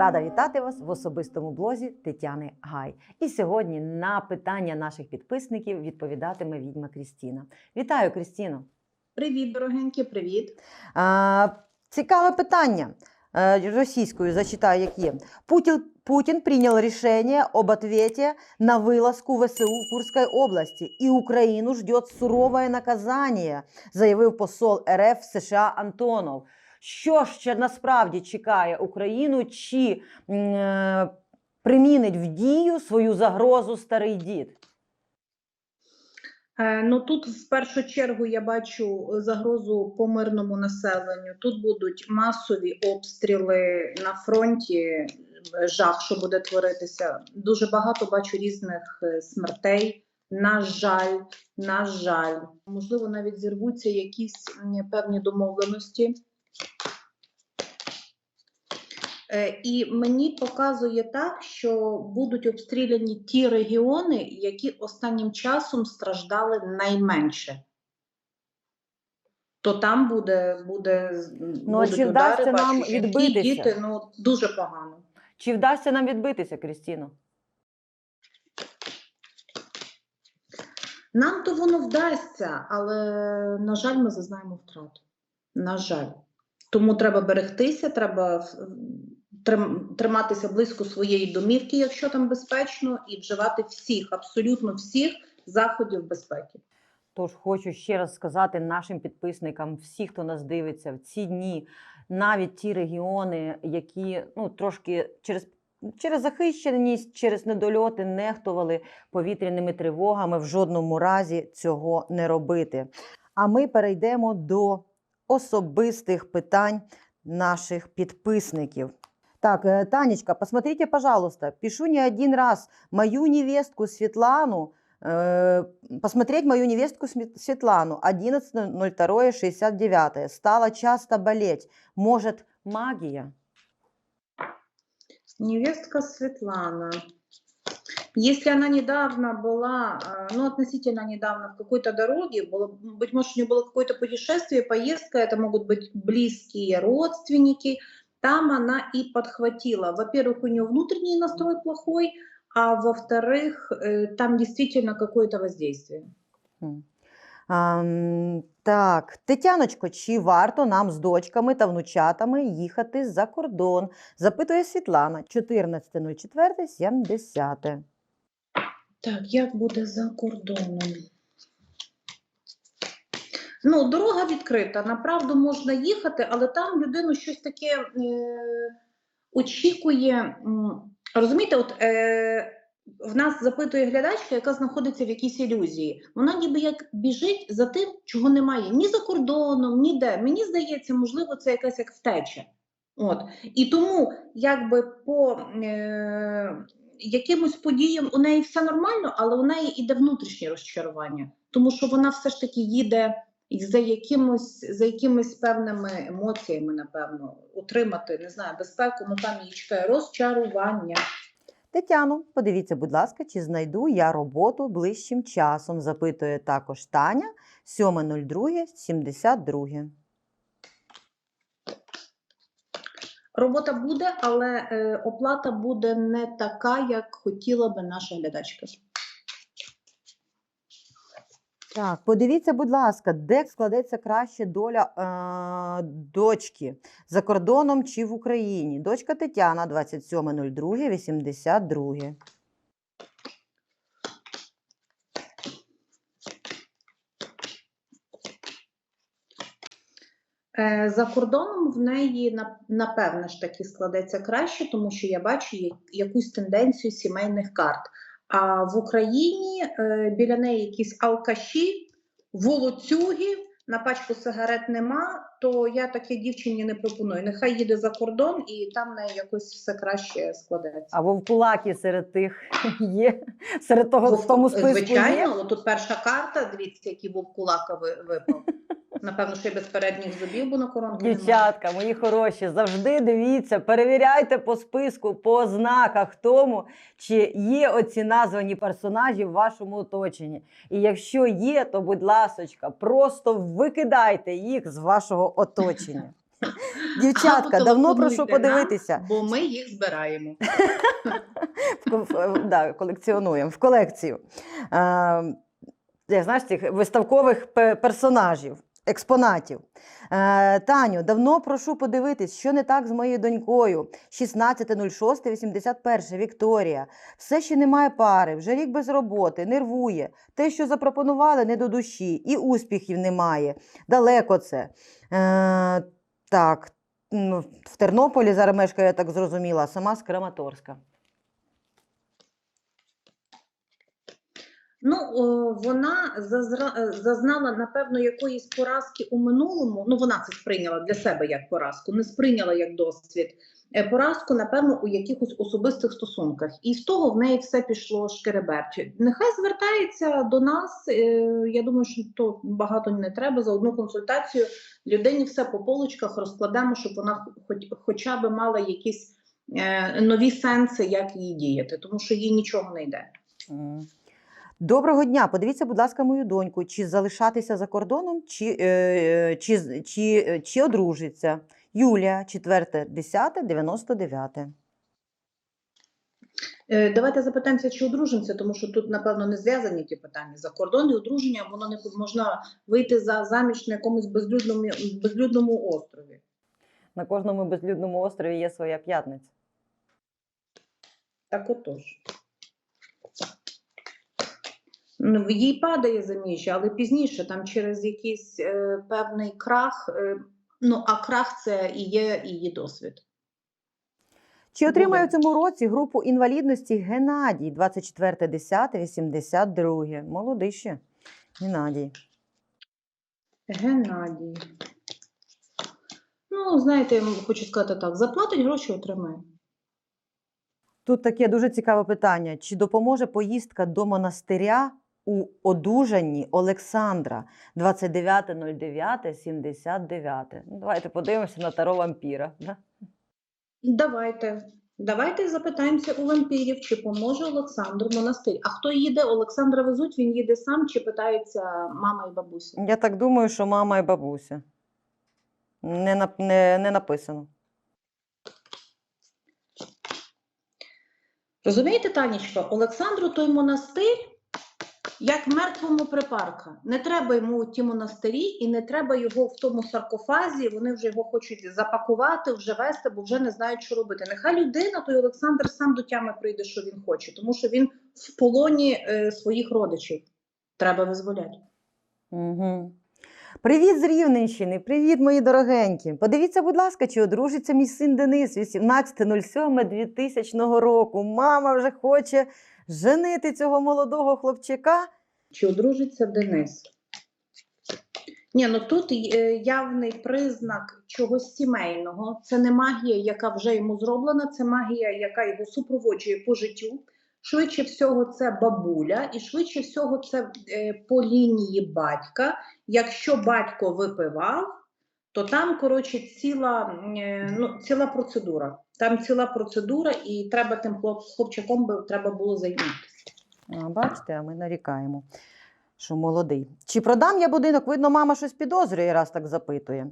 Рада вітати вас в особистому блозі Тетяни Гай. І сьогодні на питання наших підписників відповідатиме відьма Крістіна. Вітаю, Крістіно! Привіт, дорогенькі, привіт. А, цікаве питання. Е, Російською зачитаю, як є. Путін, Путін прийняв рішення об ответе на вилазку ВСУ в Курській області, і Україну ждет сурове наказання, заявив посол РФ в США Антонов. Що ще насправді чекає Україну, чи е, примінить в дію свою загрозу старий дід? Е, ну тут в першу чергу я бачу загрозу по мирному населенню. Тут будуть масові обстріли на фронті, е, жах, що буде творитися. Дуже багато бачу різних е, смертей. На жаль, на жаль, можливо, навіть зірвуться якісь певні домовленості. Е, І мені показує так, що будуть обстріляні ті регіони, які останнім часом страждали найменше. То там буде, буде Ну, будуть чи вдасться удари, нам бачу, відбитися? Діти, ну дуже погано. Чи вдасться нам відбитися, Крістіно? Нам то воно вдасться, але на жаль, ми зазнаємо втрат. На жаль. Тому треба берегтися, треба триматися близько своєї домівки, якщо там безпечно, і вживати всіх, абсолютно всіх заходів безпеки. Тож хочу ще раз сказати нашим підписникам, всі, хто нас дивиться в ці дні, навіть ті регіони, які ну трошки через. Через захищеність, через недольоти нехтували повітряними тривогами в жодному разі цього не робити. А ми перейдемо до особистих питань наших підписників. Так, э, Танечка, посмотрите, пожалуйста, пишу не один раз мою невестку Светлану, э, посмотреть мою невестку Светлану 11.02.69. Стала часто болеть. Может, магия? Невестка Светлана. Если она недавно была, э, ну, относительно недавно в какой-то дороге, было, быть может, у нее было какое-то путешествие, поездка, это могут быть близкие родственники, там она и подхватила. Во-первых, у нее внутренний настрой плохой, а во-вторых, э, там действительно какое-то воздействие. М. Ам, так, Тетяночко, чи варто нам з дочками та внучатами їхати за кордон? Запитує Світлана 14.04.70. Так, як буде за кордоном? Ну, дорога відкрита. Направду можна їхати, але там людину щось таке е, очікує. Розумієте, от е, в нас запитує глядачка, яка знаходиться в якійсь ілюзії. Вона ніби як біжить за тим, чого немає ні за кордоном, ніде. Мені здається, можливо, це якась як втеча. От. І тому, якби по е, якимось подіям у неї все нормально, але у неї іде внутрішнє розчарування, тому що вона все ж таки їде за якимось, за якимись певними емоціями, напевно, утримати, не знаю, безпеку, ну там її чекає розчарування. Тетяно, подивіться, будь ласка, чи знайду я роботу ближчим часом, запитує також Таня 7.02.72. Робота буде, але е, оплата буде не така, як хотіла би наша глядачка. Так, подивіться, будь ласка, де складеться краще доля е, дочки за кордоном чи в Україні? Дочка Тетяна 27.02.82. Е, За кордоном в неї на- напевне ж таки складеться краще, тому що я бачу якусь тенденцію сімейних карт. А в Україні е, біля неї якісь алкаші, волоцюги, на пачку сигарет нема, то я таке дівчині не пропоную. Нехай їде за кордон і там неї якось все краще складеться. А вовкулаки серед тих є, серед того, в тому списку є. Звичайно, от тут перша карта, дивіться, який вовкулака ви- випав. Напевно, ще й без передніх зубів, бо на коронку. Дівчатка, мої хороші, завжди дивіться, перевіряйте по списку, по ознаках тому, чи є оці названі персонажі в вашому оточенні. І якщо є, то будь ласочка, просто викидайте їх з вашого оточення. Дівчатка, Або давно прошу телефонуйте нам, подивитися. бо ми їх збираємо. Да, колекціонуємо в колекцію. Е, знаєш, цих виставкових персонажів, експонатів. Е, Таню, давно прошу подивитись, що не так з моєю донькою. 16.06.81, Вікторія. Все ще немає пари, вже рік без роботи, нервує. Те, що запропонували, не до душі, і успіхів немає. Далеко це. Е, так, в Тернополі зараз мешкає, я так зрозуміла, сама з Краматорська. Ну, вона е, зазнала, напевно, якоїсь поразки у минулому. Ну, вона це сприйняла для себе як поразку, не сприйняла як досвід. Е, Поразку, напевно, у якихось особистих стосунках. І з того в неї все пішло шкереберче. Нехай звертається до нас. е, Я думаю, що то багато не треба. За одну консультацію людині все по полочках розкладемо, щоб вона хоч, хоча б мала якісь нові сенси, як їй діяти, тому що їй нічого не йде. Доброго дня. Подивіться, будь ласка, мою доньку, чи залишатися за кордоном, чи, е, чи, чи, е, чи одружиться. Юлія, 4, 10, 99. Е, Давайте запитаємося, чи одружимося, тому що тут, напевно, не зв'язані ті питання. За кордон і одруження воно не можна вийти за заміж на якомусь безлюдному, безлюдному острові. На кожному безлюдному острові є своя п'ятниця. Так отож. Ну, Їй падає заміжжя, але пізніше, там через якийсь е, певний крах. Е, ну, а крах це і є її досвід. Чи отримає в цьому році групу інвалідності Геннадій, 24, 10, 82. Молодий ще. Геннадій. Геннадій. Ну, знаєте, я хочу сказати так: заплатить гроші, отримає. Тут таке дуже цікаве питання: чи допоможе поїздка до монастиря у одужанні Олександра 29.09.79? Ну, давайте подивимося на таро вампіра. Да? Давайте. Давайте запитаємося у вампірів, чи поможе Олександру монастир. А хто їде? Олександра везуть, він їде сам, чи питається мама і бабуся? Я так думаю, що мама і бабуся. Не, нап- не, не написано. Розумієте, Танечка, Олександру той монастир, як мертвому припарка. Не треба йому ті монастирі і не треба його в тому саркофазі. Вони вже його хочуть запакувати, вже вести, бо вже не знають, що робити. Нехай людина, той Олександр сам до тями прийде, що він хоче, тому що він в полоні е, своїх родичів. Треба визволяти. Угу. Привіт з Рівненщини, привіт, мої дорогенькі. Подивіться, будь ласка, чи одружиться мій син Денис 18.07.2000 року. Мама вже хоче женити цього молодого хлопчика. Чи одружиться Денис? Ні, ну тут е, явний признак чогось сімейного. Це не магія, яка вже йому зроблена, це магія, яка його супроводжує по життю. Швидше всього, це бабуля, і швидше всього, це е, по лінії батька. Якщо батько випивав, то там, коротше, ціла, е, ну, ціла процедура. Там ціла процедура, і треба тим хлопчаком би треба було займатися. Бачите, а ми нарікаємо, що молодий. Чи продам я будинок? Видно, мама щось підозрює, раз так запитує.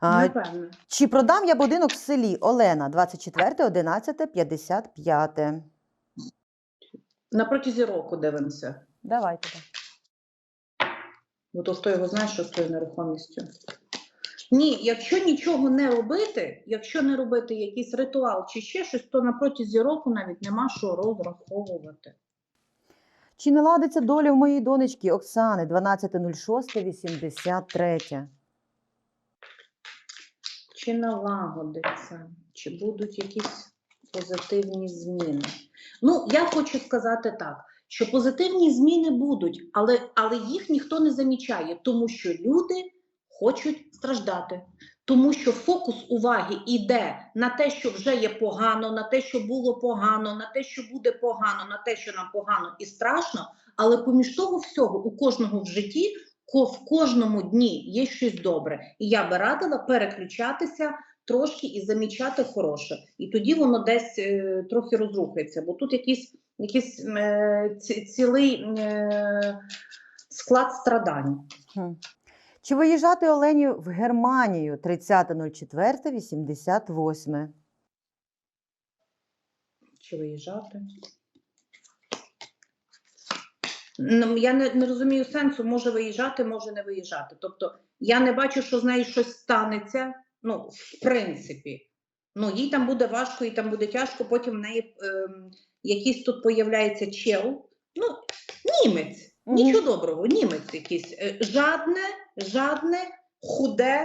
А, Напевно. чи продам я будинок в селі Олена 24, 11, 55? На протязі року дивимося. Давайте. Бо то хто його знає, що з тою нерухомістю. Ні, якщо нічого не робити, якщо не робити якийсь ритуал чи ще щось, то на протязі року навіть нема що розраховувати. Чи не ладиться доля в моїй донечки Оксани 12.06.83? Чи налагодиться, чи будуть якісь позитивні зміни. Ну, я хочу сказати так, що позитивні зміни будуть, але, але їх ніхто не замічає, тому що люди хочуть страждати. Тому що фокус уваги йде на те, що вже є погано, на те, що було погано, на те, що буде погано, на те, що нам погано і страшно. Але поміж того всього, у кожного в житті, в кожному дні є щось добре. І я би радила переключатися трошки і замічати хороше. І тоді воно десь е, трохи розрухається, бо тут якийсь, якийсь е, ці- цілий е, склад страдань. Чи виїжджати Олені в Германію 30.04.88? Чи виїжджати? Ну, Я не, не розумію сенсу, може виїжджати, може не виїжджати. Тобто я не бачу, що з нею щось станеться. Ну, в принципі. Ну, їй там буде важко, їй там буде тяжко, потім в неї ем, якийсь тут появляється чел. Ну, німець. Нічого доброго, німець якийсь. Е, Жадне, жадне, худе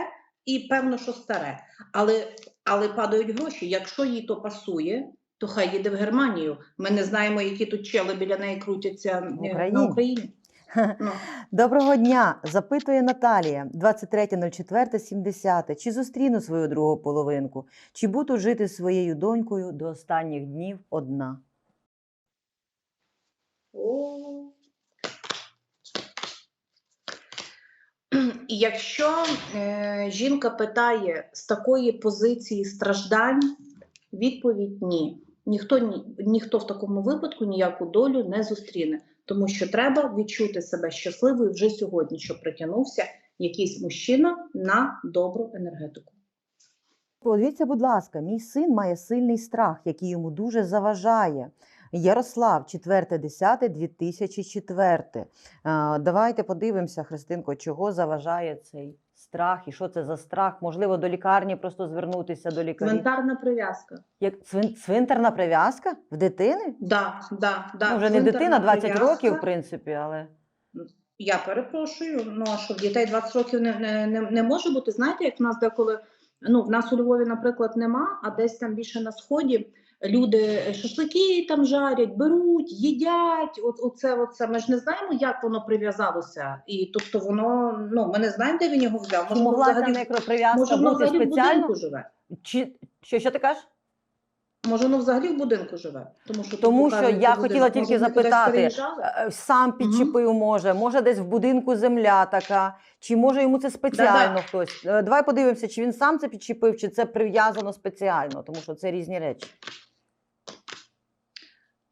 і певно, що старе. Але, але падають гроші. Якщо їй то пасує, то хай їде в Германію. Ми не знаємо, які тут чели біля неї крутяться В е, Україні. на Україні. Ну, Доброго дня! Запитує Наталія 23.04.70. Чи зустріну свою другу половинку? Чи буду жити зі своєю донькою до останніх днів одна? о. І якщо е, жінка питає з такої позиції страждань, відповідь ні. Ніхто, ні. ніхто в такому випадку ніяку долю не зустріне, тому що треба відчути себе щасливою вже сьогодні, що притягнувся якийсь мужчина на добру енергетику. Подивіться, будь ласка, мій син має сильний страх, який йому дуже заважає. Ярослав, 4.10.2004. А, Давайте подивимося, Христинко, чого заважає цей страх і що це за страх? Можливо, до лікарні просто звернутися до лікарів. Ментарна прив'язка. Як цвин, цвинтарна прив'язка в дитини? Да, да, да. ну, вже не дитина, 20 прив'язка. років, в принципі, але Я перепрошую, ну а що в дітей 20 років не, не, не, не може бути. Знаєте, як в нас деколи, ну в нас у Львові, наприклад, нема, а десь там більше на сході люди шашлики там жарять, беруть, їдять. От оце, оце. Ми ж не знаємо, як воно прив'язалося. І тобто воно, ну ми не знаємо, де він його взяв. Може, могла ця взагалі, мікроприв'язка може, бути взагалі в спеціально? будинку живе. Чи що, що ти кажеш? Може, воно взагалі в будинку живе. Тому що, Тому що я будинок. хотіла тільки Може, запитати. Е, Сам підчепив, може, може десь в будинку земля така, чи може йому це спеціально хтось. Е, Давай подивимося, чи він сам це підчепив, чи це прив'язано спеціально, тому що це різні речі.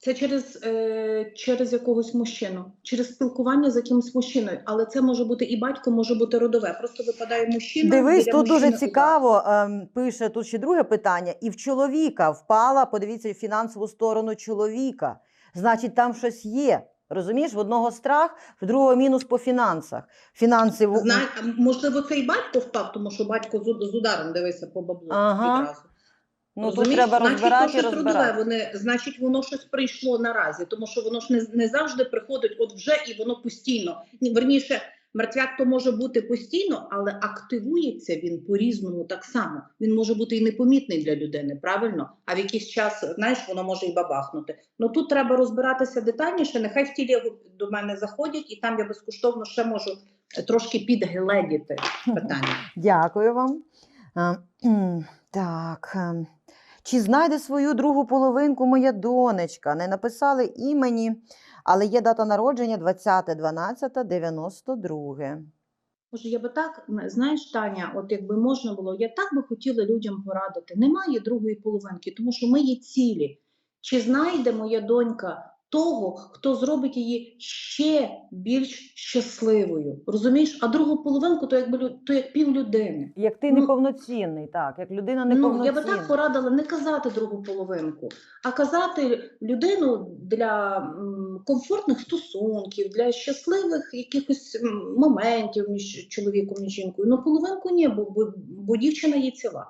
Це через, е, через якогось мужчину, через спілкування з якимось мужчиною. Але це може бути і батько, може бути родове. Просто випадає мужчина. Дивись, тут дуже цікаво. ем, Пише тут ще друге питання. І в чоловіка впала, подивіться, фінансову сторону чоловіка. Значить, там щось є. Розумієш, в одного страх, в другого мінус по фінансах. Фінанси Знає, можливо, це і батько впав, тому що батько з, з ударом дивився по баблу Ага. відразу. Ну, тут треба значить, розбирати то і щось вони, значить, воно щось прийшло наразі, тому що воно ж не, не завжди приходить от вже і воно постійно. Ні, Верніше, мертвяк то може бути постійно, але активується він по-різному так само. Він може бути і непомітний для людини, правильно? А в якийсь час, знаєш, воно може і бабахнути. Ну тут треба розбиратися детальніше. Нехай в тілі до мене заходять, і там я безкоштовно ще можу трошки підгледіти питання. Дякую вам. Е, кхм, Так. Чи знайде свою другу половинку моя донечка? Не написали імені, але є дата народження 20.12.92. Може, я би так, знаєш, Таня, от якби можна було, я так би хотіла людям порадити. Немає другої половинки, тому що ми є цілі. Чи знайде моя донька того, хто зробить її ще більш щасливою? Розумієш? А другу половинку то якби то як пів людини. Як ти Ну, неповноцінний, так, як людина Ну, я би так порадила не казати другу половинку, а казати людину для м, комфортних стосунків, для щасливих якихось моментів між чоловіком і жінкою. Ну, половинку ні, бо, бо, бо дівчина є ціла.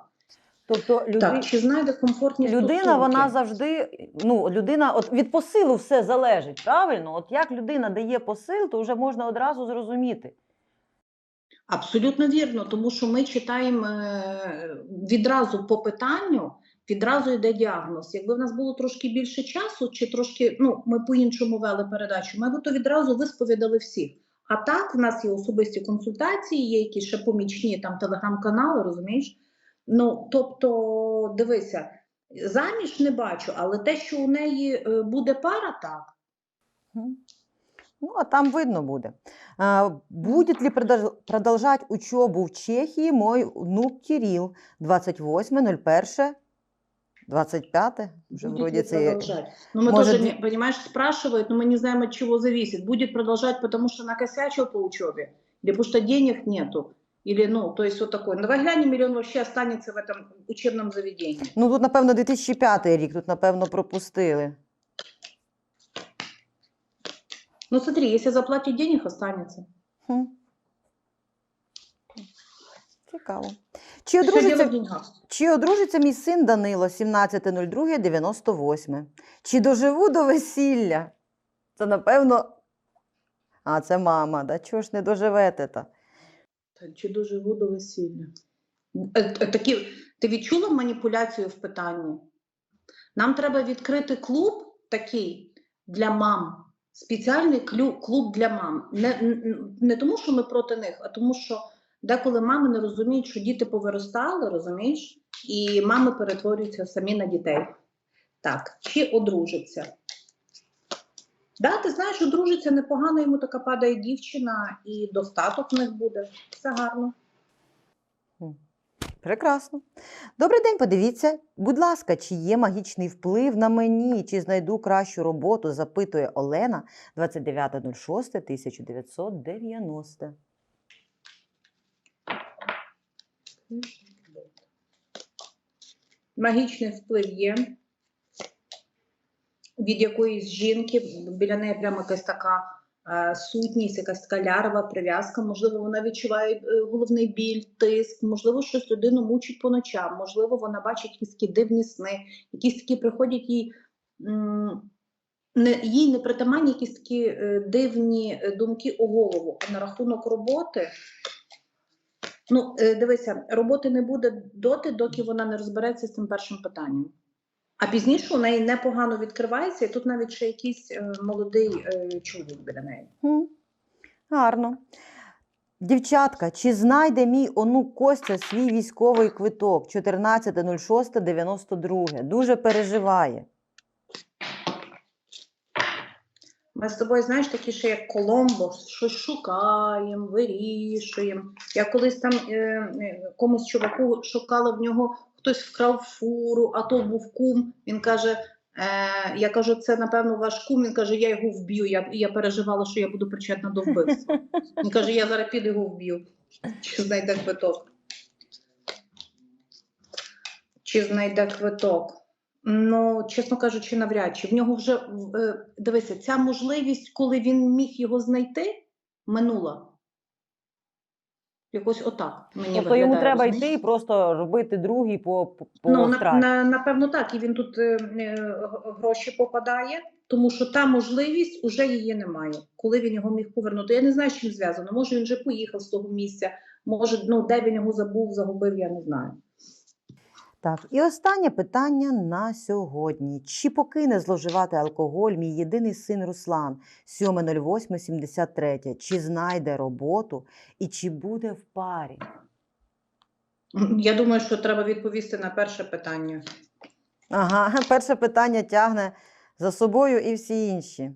Тобто люди... Так, чи знайде комфортні людина, стосунки? вона завжди, ну, людина, от від посилу все залежить, правильно? От як людина дає посил, то вже можна одразу зрозуміти. Абсолютно вірно, тому що ми читаємо е, відразу по питанню, відразу йде діагноз. Якби в нас було трошки більше часу, чи трошки ну ми по-іншому вели передачу, ми б то відразу висповідали всіх. А так в нас є особисті консультації, є якісь ще помічні там телеграм-канали, розумієш? Ну тобто, дивися, заміж не бачу, але те, що у неї е, буде пара, так. Ну, а там видно буде. Будет ли продолж- продолжать учебу в Чехии мой внук Кирилл 28.01. 25 уже Будет вроде продолжать? Ну, мы может, тоже, не, понимаешь, спрашивают, но мы не знаем, от чего зависит. Будет продолжать, потому что накосячил по учебе, или потому что денег нету, или, ну, то есть вот такой. Давай глянем, или он вообще останется в этом учебном заведении. Ну тут, напевно, 2005 рік, тут, напевно, пропустили. Ну, смотри, если заплатить денег, останется. Хм. Цікаво. Чи Все дело в одружиться, деньгах. чи одружиться мій син Данило 17.02.98? Чи доживу до весілля? Це, напевно. А, це мама. Да? Чого ж не доживете та? Чи доживу до весілля? Е, е, Такі, ти відчула маніпуляцію в питанні? Нам треба відкрити клуб такий для мам. Спеціальний клуб для мам. Не, не тому, що ми проти них, а тому, що деколи мами не розуміють, що діти повиростали, розумієш, і мами перетворюються самі на дітей. Так, чи одружиться? Да, ти знаєш, одружиться непогано, йому така падає дівчина, і достаток в них буде. Все гарно. Прекрасно. Добрий день, подивіться. Будь ласка, чи є магічний вплив на мені, чи знайду кращу роботу, запитує Олена 29.06.1990. Магічний вплив є від якоїсь жінки, біля неї прямо якась така е, сутність, якась така лярва, прив'язка. Можливо, вона відчуває е, головний біль, тиск, можливо, щось людину мучить по ночам, можливо, вона бачить якісь такі дивні сни, якісь такі приходять їй. Не, їй не притаманні якісь такі е, дивні е, думки у голову. На рахунок роботи, ну, е, дивися, роботи не буде доти, доки вона не розбереться з цим першим питанням. А пізніше у неї непогано відкривається, і тут навіть ще якийсь е, молодий е, чоловік біля неї. Хм. Гарно. Дівчатка, чи знайде мій онук Костя свій військовий квиток 14.06.92? Дуже переживає. Ми з тобою, знаєш, такі ще як Коломбо, щось шукаємо, вирішуємо. Я колись там е, е, комусь чуваку шукала в нього, хтось вкрав фуру, а то був кум. Він каже: е, я кажу, це напевно ваш кум. Він каже, я його вб'ю. Я, я переживала, що я буду причетна до вбивства. Він каже, я зараз піду його вб'ю. Чи знайде квиток? Чи знайде квиток? Ну, чесно кажучи, навряд чи. В нього вже е, дивися, ця можливість, коли він міг його знайти, минула. Якось отак мені Тобто йому треба розумієш? йти і просто робити другий по, по, Ну, на, на, напевно, так. І він тут е, е, гроші попадає, тому що та можливість уже її немає. Коли він його міг повернути? Я не знаю, з чим зв'язано. Може, він вже поїхав з того місця, може, ну, де він його забув, загубив, я не знаю. Так, і останнє питання на сьогодні. Чи покине зловживати алкоголь мій єдиний син Руслан 7.08.73? Чи знайде роботу і чи буде в парі? Я думаю, що треба відповісти на перше питання. Ага, перше питання тягне за собою і всі інші.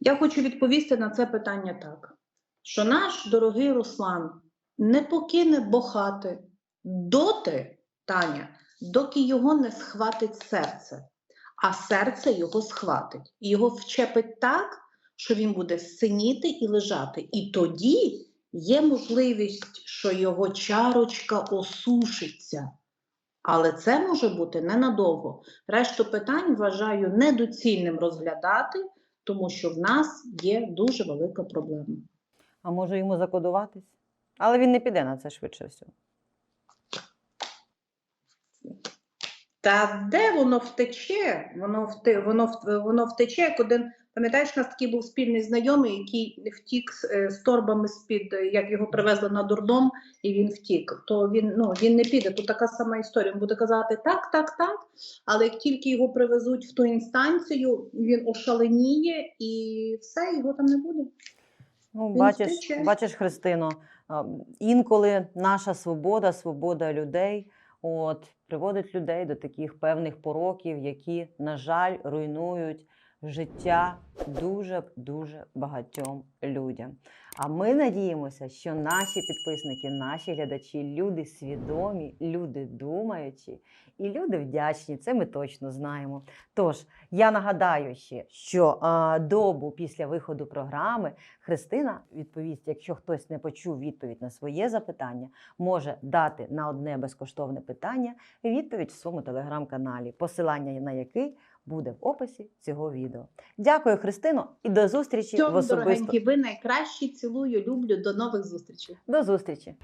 Я хочу відповісти на це питання так: що наш дорогий Руслан не покине бохати доти, Таня, доки його не схватить серце, а серце його схватить. І його вчепить так, що він буде синіти і лежати. І тоді є можливість, що його чарочка осушиться. Але це може бути ненадовго. Решту питань вважаю недоцільним розглядати, тому що в нас є дуже велика проблема. А може йому закодуватись? Але він не піде на це швидше всього. Та де воно втече? Воно вте, воно, воно втече, як один. Пам'ятаєш, у нас такий був спільний знайомий, який втік з, е, з торбами з-під, е, як його привезли на дурдом, і він втік. То він ну він не піде. Тут така сама історія. Він буде казати так, так, так. Але як тільки його привезуть в ту інстанцію, він ошаленіє і все, його там не буде. Ну, Він бачиш, втече. бачиш, Христино, інколи наша свобода, свобода людей от, приводить людей до таких певних пороків, які, на жаль, руйнують життя дуже дуже багатьом людям. А ми надіємося, що наші підписники, наші глядачі, люди свідомі, люди думаючі і люди вдячні. Це ми точно знаємо. Тож я нагадаю ще, що а, добу після виходу програми Христина відповість, якщо хтось не почув відповідь на своє запитання, може дати на одне безкоштовне питання відповідь в своєму телеграм-каналі, посилання на який буде в описі цього відео. Дякую, Христино, і до зустрічі в особисто. дорогенькі, ви найкращі. Цілую, люблю. До нових зустрічей. До зустрічі.